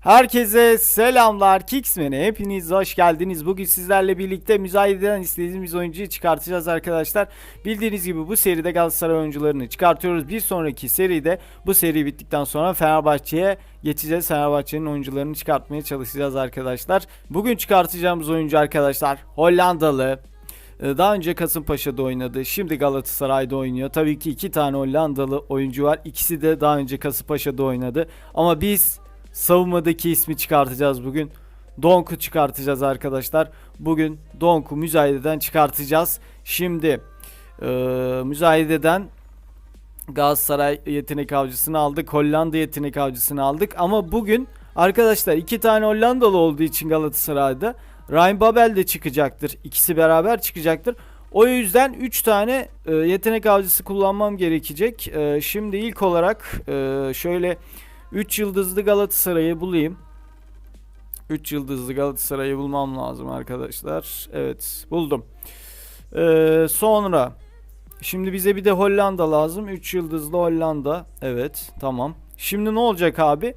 Herkese selamlar. Kicksman'e hepiniz hoş geldiniz. Bugün sizlerle birlikte müzayededen istediğimiz oyuncuyu çıkartacağız arkadaşlar. Bildiğiniz gibi bu seride Galatasaray oyuncularını çıkartıyoruz. Bir sonraki seride bu seri bittikten sonra Fenerbahçe'ye geçeceğiz. Fenerbahçe'nin oyuncularını çıkartmaya çalışacağız arkadaşlar. Bugün çıkartacağımız oyuncu arkadaşlar Hollandalı. Ee, Daha önce Kasımpaşa'da oynadı. Şimdi Galatasaray'da oynuyor. Tabii ki iki tane Hollandalı oyuncu var. İkisi de daha önce Kasımpaşa'da oynadı. Ama biz savunmadaki ismi çıkartacağız bugün. Donk'u çıkartacağız arkadaşlar. Bugün Donk'u müzayededen çıkartacağız. Şimdi e, müzayededen Galatasaray yetenek avcısını aldık. Hollanda yetenek avcısını aldık. Ama bugün arkadaşlar iki tane Hollandalı olduğu için Galatasaray'da Ryan Babel de çıkacaktır. İkisi beraber çıkacaktır. O yüzden 3 tane e, yetenek avcısı kullanmam gerekecek. E, şimdi ilk olarak e, şöyle 3 yıldızlı Galatasaray'ı bulayım. 3 yıldızlı Galatasaray'ı bulmam lazım arkadaşlar. Evet buldum. E, sonra şimdi bize bir de Hollanda lazım. 3 yıldızlı Hollanda. Evet tamam. Şimdi ne olacak abi?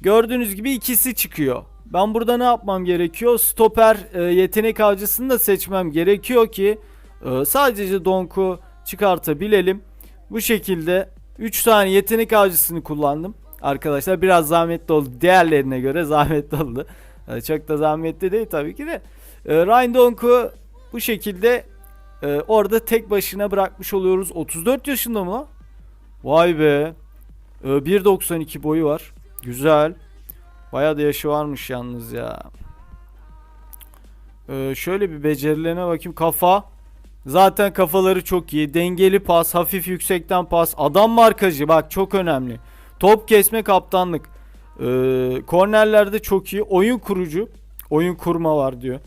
Gördüğünüz gibi ikisi çıkıyor. Ben burada ne yapmam gerekiyor? Stoper e, yetenek avcısını da seçmem gerekiyor ki e, sadece Donk'u çıkartabilelim. Bu şekilde 3 tane yetenek avcısını kullandım. Arkadaşlar biraz zahmetli oldu. Diğerlerine göre zahmetli oldu. E, çok da zahmetli değil tabii ki de. E, Ryan Donk'u bu şekilde e, orada tek başına bırakmış oluyoruz. 34 yaşında mı? Vay be. E, 1.92 boyu var. Güzel. Bayağı da yaşı varmış yalnız ya. Ee, şöyle bir becerilerine bakayım. Kafa. Zaten kafaları çok iyi. Dengeli pas, hafif yüksekten pas. Adam markajı bak çok önemli. Top kesme kaptanlık. Ee, kornerlerde çok iyi. Oyun kurucu. Oyun kurma var diyor.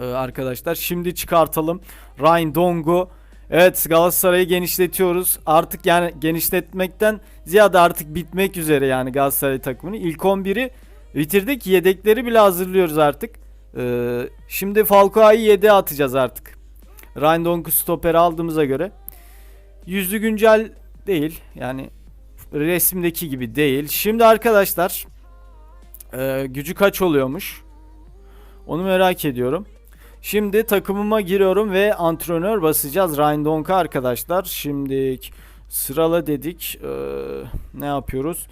Ee, arkadaşlar şimdi çıkartalım. Ryan Dongo. Evet Galatasaray'ı genişletiyoruz. Artık yani genişletmekten ziyade artık bitmek üzere yani Galatasaray takımını. İlk 11'i bitirdik. Yedekleri bile hazırlıyoruz artık. Ee, şimdi Falcao'yu yedeğe atacağız artık. Ryan Donk'u stoperi aldığımıza göre. Yüzlü güncel değil. Yani resimdeki gibi değil. Şimdi arkadaşlar e, gücü kaç oluyormuş? Onu merak ediyorum. Şimdi takımıma giriyorum ve antrenör basacağız Ryan Donk'a arkadaşlar. Şimdi sırala dedik. Ee, ne yapıyoruz?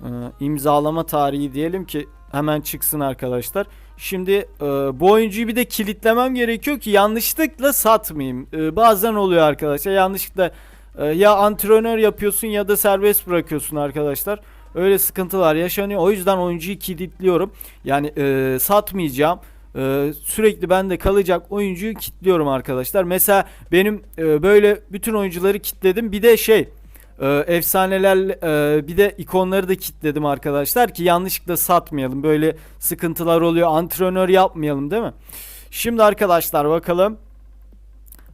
Ee, imzalama tarihi diyelim ki hemen çıksın arkadaşlar. Şimdi e, bu oyuncuyu bir de kilitlemem gerekiyor ki yanlışlıkla satmayayım. Ee, bazen oluyor arkadaşlar. Yanlışlıkla e, ya antrenör yapıyorsun ya da serbest bırakıyorsun arkadaşlar. Öyle sıkıntılar yaşanıyor. O yüzden oyuncuyu kilitliyorum. Yani e, satmayacağım. Ee, sürekli bende kalacak oyuncuyu kilitliyorum arkadaşlar. Mesela benim e, böyle bütün oyuncuları kilitledim. Bir de şey e, efsaneler e, bir de ikonları da kilitledim arkadaşlar ki yanlışlıkla satmayalım. Böyle sıkıntılar oluyor. Antrenör yapmayalım değil mi? Şimdi arkadaşlar bakalım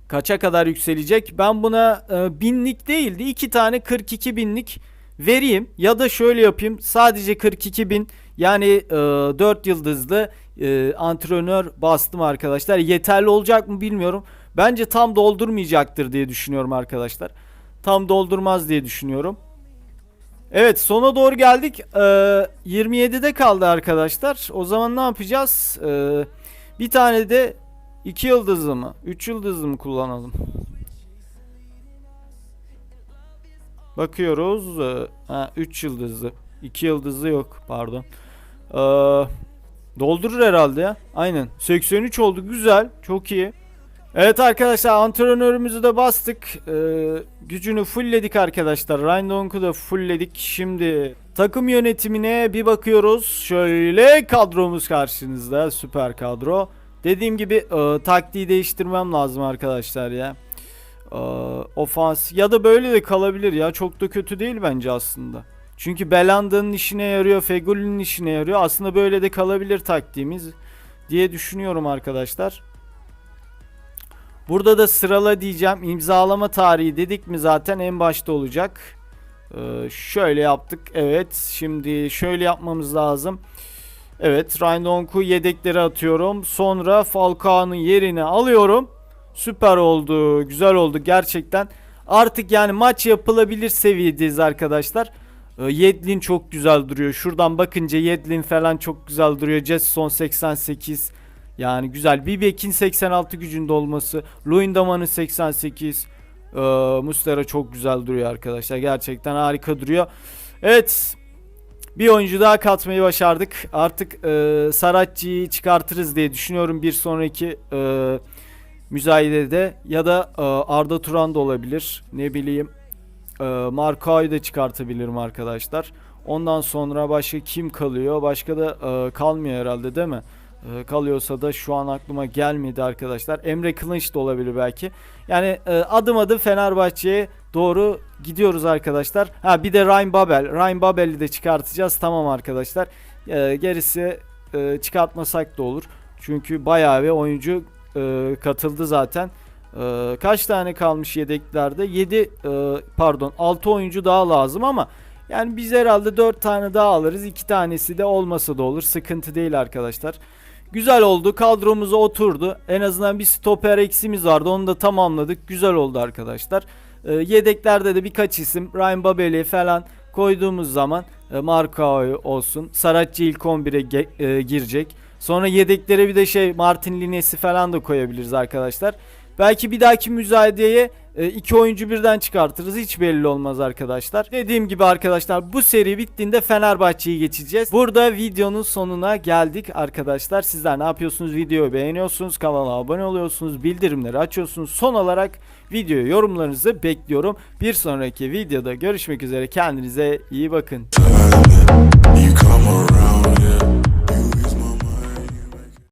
kaça kadar yükselecek. Ben buna e, binlik değildi. iki tane 42 binlik vereyim ya da şöyle yapayım. Sadece 42 bin yani e, 4 yıldızlı e, antrenör bastım arkadaşlar. Yeterli olacak mı bilmiyorum. Bence tam doldurmayacaktır diye düşünüyorum arkadaşlar. Tam doldurmaz diye düşünüyorum. Evet sona doğru geldik. Ee, 27'de kaldı arkadaşlar. O zaman ne yapacağız? Ee, bir tane de 2 yıldızlı mı? 3 yıldızlı mı kullanalım? Bakıyoruz. Ee, ha, 3 yıldızlı. 2 yıldızlı yok pardon. Ee, doldurur herhalde ya. Aynen. 83 oldu. Güzel. Çok iyi. Evet arkadaşlar antrenörümüzü de bastık. Ee, gücünü fullledik arkadaşlar. Ryan Donk'u da fullledik. Şimdi takım yönetimine bir bakıyoruz. Şöyle kadromuz karşınızda. Süper kadro. Dediğim gibi e, taktiği değiştirmem lazım arkadaşlar ya. E, ofans ya da böyle de kalabilir ya. Çok da kötü değil bence aslında. Çünkü Belanda'nın işine yarıyor, Fegoli'nin işine yarıyor. Aslında böyle de kalabilir taktiğimiz diye düşünüyorum arkadaşlar. Burada da sırala diyeceğim. İmzalama tarihi dedik mi zaten en başta olacak. Ee, şöyle yaptık. Evet. Şimdi şöyle yapmamız lazım. Evet. Ryan Donk'u yedeklere atıyorum. Sonra Falcao'nun yerine alıyorum. Süper oldu. Güzel oldu gerçekten. Artık yani maç yapılabilir seviyedeyiz arkadaşlar. Ee, Yedlin çok güzel duruyor. Şuradan bakınca Yedlin falan çok güzel duruyor. Jetson 88 yani güzel. Bibek'in 86 gücünde olması. Luyendama'nın 88. Ee, Mustera çok güzel duruyor arkadaşlar. Gerçekten harika duruyor. Evet. Bir oyuncu daha katmayı başardık. Artık e, Saratçı'yı çıkartırız diye düşünüyorum bir sonraki e, müzayedede. Ya da e, Arda Turan da olabilir. Ne bileyim. E, Markao'yu da çıkartabilirim arkadaşlar. Ondan sonra başka kim kalıyor? Başka da e, kalmıyor herhalde değil mi? E, kalıyorsa da şu an aklıma gelmedi arkadaşlar. Emre Kılınç da olabilir belki. Yani e, adım adım Fenerbahçe'ye doğru gidiyoruz arkadaşlar. Ha bir de Ryan Babel. Ryan Babel'i de çıkartacağız. Tamam arkadaşlar. E, gerisi çıkartmasak da olur. Çünkü bayağı bir oyuncu katıldı zaten. Kaç tane kalmış yedeklerde? 7 pardon 6 oyuncu daha lazım ama yani biz herhalde 4 tane daha alırız. 2 tanesi de olmasa da olur. Sıkıntı değil arkadaşlar. Güzel oldu. Kadromuza oturdu. En azından bir stoper eksimiz vardı. Onu da tamamladık. Güzel oldu arkadaşlar. E, yedeklerde de birkaç isim Ryan Babel'i falan koyduğumuz zaman e, Markao olsun. Saratçı ilk 11'e ge- e, girecek. Sonra yedeklere bir de şey Martin Linesi falan da koyabiliriz arkadaşlar. Belki bir dahaki müzayedeye e, iki oyuncu birden çıkartırız. Hiç belli olmaz arkadaşlar. Dediğim gibi arkadaşlar bu seri bittiğinde Fenerbahçe'yi geçeceğiz. Burada videonun sonuna geldik arkadaşlar. Sizler ne yapıyorsunuz? Videoyu beğeniyorsunuz. Kanala abone oluyorsunuz. Bildirimleri açıyorsunuz. Son olarak videoya yorumlarınızı bekliyorum. Bir sonraki videoda görüşmek üzere. Kendinize iyi bakın.